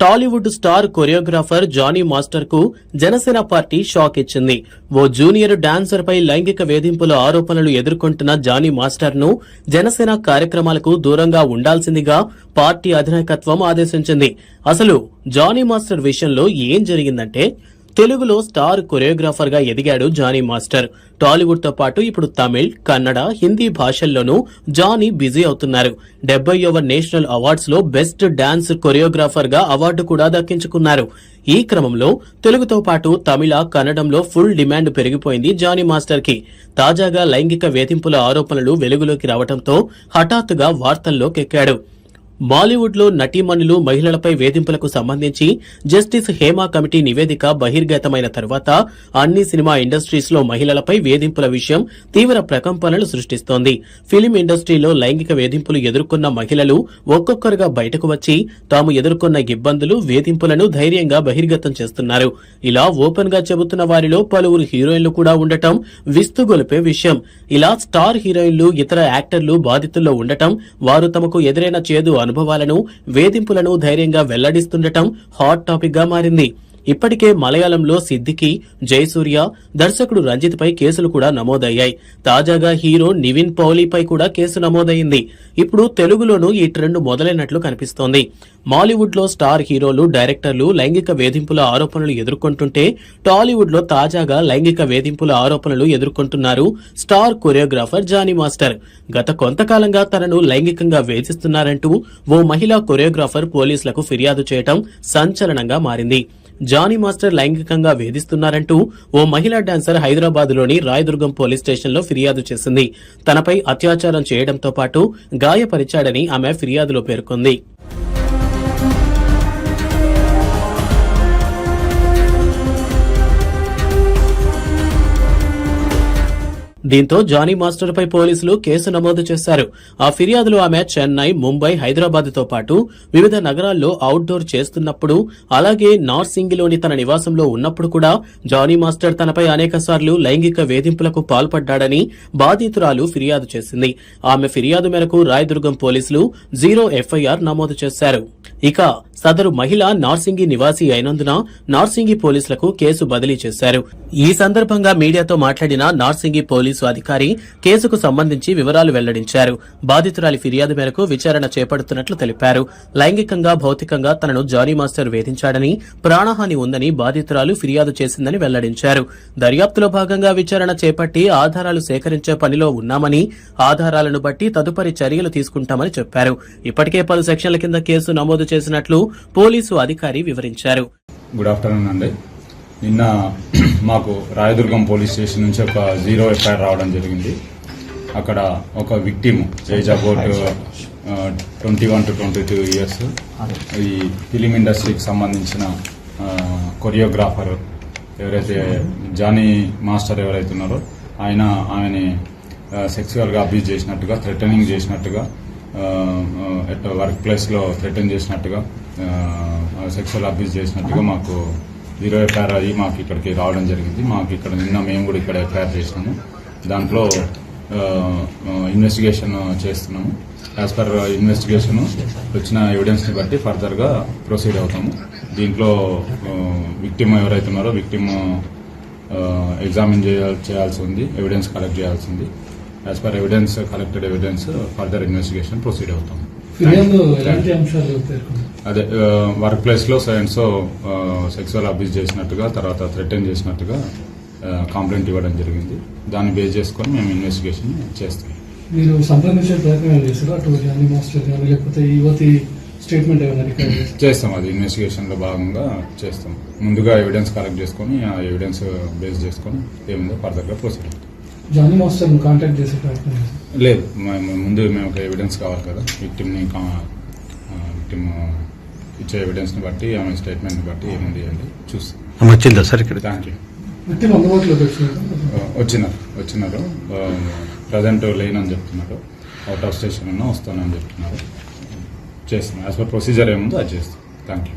Tollywood star choreographer Jani మాస్టర్కు Janasena party shock ఇచ్చింది. ఓ జూనియర్ డాన్సర్ పై లైంగిక వేధింపుల ఆరోపణలు ఎదుర్కొంటున్న జానీ మాస్టర్ను జనసేన కార్యక్రమాలకు దూరంగా ఉండాల్సిందిగా పార్టీ అధినాయకత్వం ఆదేశించింది. అసలు జానీ మాస్టర్ విషయంలో ఏం జరిగిందంటే తెలుగులో స్టార్ కొరియోగ్రాఫర్గా ఎదిగాడు జానీ మాస్టర్. టాలీవుడ్తో పాటు ఇప్పుడు తమిళ్ కన్నడ హిందీ భాషల్లోనూ జానీ బిజీ అవుతున్నారు. డెబ్బైవ నేషనల్ అవార్డ్స్లో బెస్ట్ డాన్స్ కొరియోగ్రాఫర్గా అవార్డు కూడా దక్కించుకున్నారు. ఈ క్రమంలో తెలుగుతో పాటు తమిళ కన్నడంలో ఫుల్ డిమాండ్ పెరిగిపోయింది జానీ మాస్టర్కి తాజాగా లైంగిక వేధింపుల ఆరోపణలు వెలుగులోకి రావడంతో హఠాత్తుగా వార్తల్లోకెక్కాడు. బాలీవుడ్లో నటీమణులు మహిళలపై వేధింపులకు సంబంధించి జస్టిస్ హేమా కమిటీ నివేదిక బహిర్గతమైన తర్వాత అన్ని సినిమా ఇండస్ట్రీస్లో మహిళలపై వేధింపుల విషయం తీవ్ర ప్రకంపనలు సృష్టిస్తోంది. ఫిలిం ఇండస్ట్రీలో లైంగిక వేధింపులు ఎదుర్కొన్న మహిళలు ఒక్కొక్కరుగా బయటకు వచ్చి తాము ఎదుర్కొన్న ఇబ్బందులు వేధింపులను ధైర్యంగా బహిర్గతం చేస్తున్నారు. ఇలా ఓపెన్గా చెబుతున్న వారిలో పలువురు హీరోయిన్లు కూడా ఉండటం విస్తుగొలిపే విషయం. ఇలా స్టార్ హీరోయిన్లు ఇతర యాక్టర్లు బాధితుల్లో ఉండటం వారు తమకు ఎదురైన చేదు అనుభవాలను వేధింపులను ధైర్యంగా వెల్లడిస్తుండటం హాట్ టాపిక్గా మారింది. ఇప్పటికే మలయాళంలో సిద్దికి జయసూర్య దర్శకుడు రంజిత్ పై కేసులు కూడా నమోదయ్యాయి. తాజాగా హీరో నివిన్ పౌలీపై కూడా కేసు నమోదైంది ఇప్పుడు తెలుగులోనూ ఈ ట్రెండ్ మొదలైనట్లు కనిపిస్తోంది. మాలీవుడ్లో స్టార్ హీరోలు డైరెక్టర్లు లైంగిక వేధింపుల ఆరోపణలు ఎదుర్కొంటుంటే టాలీవుడ్లో తాజాగా లైంగిక వేధింపుల ఆరోపణలు ఎదుర్కొంటున్నారు స్టార్ కొరియోగ్రాఫర్ జానీ మాస్టర్. గత కొంతకాలంగా తనను లైంగికంగా వేధిస్తున్నారంటూ ఓ మహిళా కొరియోగ్రాఫర్ పోలీసులకు ఫిర్యాదు చేయటం సంచలనంగా మారింది. జానీ మాస్టర్ లైంగికంగా వేధిస్తున్నారంటూ ఓ మహిళా డాన్సర్ హైదరాబాద్లోని రాయదుర్గం పోలీస్ స్టేషన్లో ఫిర్యాదు చేసింది. తనపై అత్యాచారం చేయడంతో పాటు గాయపరిచాడని ఆమె ఫిర్యాదులో పేర్కొంది. దీంతో జానీ మాస్టర్ పై పోలీసులు కేసు నమోదు చేశారు. ఆ ఫిర్యాదులో ఆమె చెన్నై ముంబై హైదరాబాద్తో పాటు వివిధ నగరాల్లో అవుట్డోర్ చేస్తున్నప్పుడు అలాగే నార్సింగిలోని తన నివాసంలో ఉన్నప్పుడు కూడా జానీ మాస్టర్ తనపై అనేక లైంగిక వేధింపులకు పాల్పడ్డాడని బాధితురాలు ఫిర్యాదు చేసింది. ఆమె ఫిర్యాదు మేరకు రాయదుర్గం పోలీసులు జీరో ఎఫ్ఐఆర్ నమోదు చేశారు. ఇక సదరు మహిళ నార్సింగి నివాసి అయినందున నార్సింగి పోలీసులకు కేసు బదిలీ చేశారు. ఈ సందర్భంగా మీడియాతో మాట్లాడిన నార్సింగి పోలీసు అధికారి కేసుకు సంబంధించి వివరాలు వెల్లడించారు. బాధితురాలి ఫిర్యాదు మేరకు విచారణ చేపడుతున్నట్లు తెలిపారు. లైంగికంగా భౌతికంగా తనను జానీ మాస్టర్ వేధించాడని ప్రాణహాని ఉందని బాధితురాలు ఫిర్యాదు చేసిందని వెల్లడించారు. దర్యాప్తులో భాగంగా విచారణ చేపట్టి ఆధారాలు సేకరించే పనిలో ఉన్నామని ఆధారాలను బట్టి తదుపరి చర్యలు తీసుకుంటామని చెప్పారు. ఇప్పటికే పలు సెక్షన్ల కింద కేసు నమోదు చేసినట్లు పోలీసు అధికారి వివరించారు. గుడ్ ఆఫ్టర్నూన్ అండి. నిన్న మాకు రాయదుర్గం పోలీస్ స్టేషన్ నుంచి ఒక జీరో ఎఫ్ఐఆర్ రావడం జరిగింది. అక్కడ ఒక victim age about twenty one to twenty two years ఈ ఫిలిం ఇండస్ట్రీకి సంబంధించిన కొరియోగ్రాఫర్ ఎవరైతే జానీ మాస్టర్ ఎవరైతే ఉన్నారో ఆయన ఆయన్ని సెక్సువల్గా అబ్యూజ్ చేసినట్టుగా థ్రెటనింగ్ చేసినట్టుగా వర్క్ ప్లేస్లో థ్రెటన్ చేసినట్టుగా సెక్సువల్ అబ్యూజ్ చేసినట్టుగా మాకు జీరో ఎఫ్ఐఆర్ అయ్యి మాకు ఇక్కడికి రావడం జరిగింది. మాకు ఇక్కడ నిన్న మేము కూడా ఇక్కడ ఎఫ్ఐఆర్ చేసినాము. దాంట్లో ఇన్వెస్టిగేషన్ చేస్తున్నాము. యాజ్ పర్ ఇన్వెస్టిగేషన్ వచ్చిన ఎవిడెన్స్ని బట్టి ఫర్దర్గా ప్రొసీడ్ అవుతాము. దీంట్లో విక్టిమ్ ఎవరైతే ఉన్నారో విక్టిమ్ ఎగ్జామిన్ చేయాల్సి ఉంది ఎవిడెన్స్ కలెక్ట్ చేయాల్సి ఉంది. As per evidence collected evidence further investigation proceed అవుతాం అదే వర్క్ ప్లేస్లో సైన్స్ సెక్సువల్ అబ్యూస్ చేసినట్టుగా తర్వాత థ్రెటన్ చేసినట్టుగా కంప్లైంట్ ఇవ్వడం జరిగింది. దాన్ని బేస్ చేసుకొని మేము ఇన్వెస్టిగేషన్ చేస్తాం. మీరు సంప్రదించే ప్రయత్నం చేశారు? మాస్టర్ కానీ లేకపోతే యువతి స్టేట్మెంట్ ఏమైనా చేస్తాం. అది ఇన్వెస్టిగేషన్లో భాగంగా చేస్తాం. ముందుగా ఎవిడెన్స్ కలెక్ట్ చేసుకొని ఆ ఎవిడెన్స్ బేస్ చేసుకొని ఏముందో ఫర్దర్గా ప్రొసీడ్ జానీ మాస్టర్ కాంటాక్ట్ చేసే ప్రయత్నం లేదు మేము ముందు మేము ఒక ఎవిడెన్స్ కావాలి కదా. విక్టిమ్ని విక్టిమ్ ఇచ్చే ఎవిడెన్స్ని బట్టి ఆమె స్టేట్మెంట్ని బట్టి ఏముంది అండి చూస్తాం వచ్చిందా సార్ ఇక్కడ థ్యాంక్ యూ వచ్చినారు వచ్చినారు. ప్రజెంట్ లేనని చెప్తున్నారు. అవుట్ ఆఫ్ స్టేషన్ ఉన్నా వస్తానని చెప్తున్నారు. చేస్తున్నాం. యాజ్ పర్ ప్రొసీజర్ ఏముందో అది చేస్తాం థ్యాంక్ యూ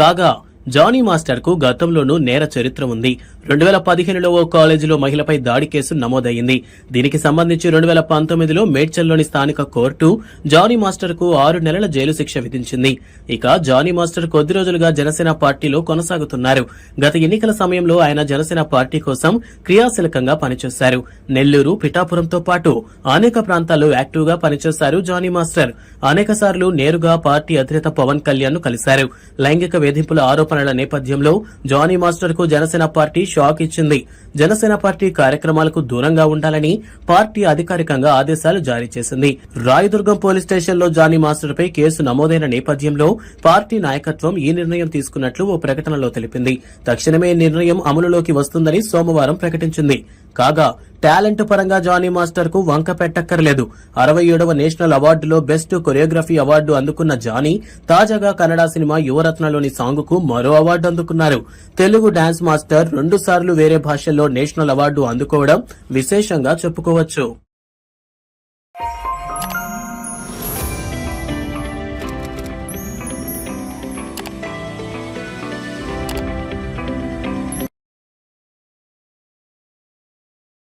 కాగా జానీ మాస్టర్కు గతంలోనూ నేర చరిత్ర ఉంది. రెండు వేల పదిహేనులో ఓ కాలేజీలో మహిళపై దాడి కేసు నమోదయ్యింది దీనికి సంబంధించి రెండు వేల పంతొమ్మిదిలో మేడ్చల్లోని స్థానిక కోర్టు జానీ మాస్టర్కు ఆరు నెలల జైలు శిక్ష విధించింది. ఇక జానీ మాస్టర్ కొద్ది రోజులుగా జనసేన పార్టీలో కొనసాగుతున్నారు. గత ఎన్నికల సమయంలో ఆయన జనసేన పార్టీ కోసం క్రియాశీలకంగా పనిచేశారు. నెల్లూరు పిఠాపురంతో పాటు అనేక ప్రాంతాల్లో యాక్టివ్గా పనిచేశారు జానీ మాస్టర్. అనేక సార్లు నేరుగా పార్టీ అధినేత పవన్ కళ్యాణ్ను కలిశారు. లైంగిక వేధింపుల ఆరోపణల నేపథ్యంలో జానీ మాస్టర్కు జనసేన పార్టీ షాక్ ఇచ్చింది. జనసేన పార్టీ కార్యక్రమాలకు దూరంగా ఉండాలని పార్టీ అధికారికంగా ఆదేశాలు జారీ చేసింది. రాయదుర్గం పోలీస్ స్టేషన్లో జానీ మాస్టర్ పై కేసు నమోదైన నేపథ్యంలో పార్టీ నాయకత్వం ఈ నిర్ణయం తీసుకున్నట్లు ఓ ప్రకటనలో తెలిపింది. తక్షణమే నిర్ణయం అమలులోకి వస్తుందని సోమవారం ప్రకటించింది. కాగా టాలెంట్ పరంగా జానీ మాస్టర్కు వంక పెట్టక్కర్లేదు. అరవై ఏడవ నేషనల్ అవార్డులో బెస్ట్ కొరియోగ్రఫీ అవార్డు అందుకున్న జానీ తాజాగా కన్నడ సినిమా యువరత్నలోని సాంగ్కు మరో అవార్డు అందుకున్నారు. తెలుగు డాన్స్ మాస్టర్ రెండు సార్లు వేరే భాషల్లో నేషనల్ అవార్డు అందుకోవడం విశేషంగా చెప్పుకోవచ్చు.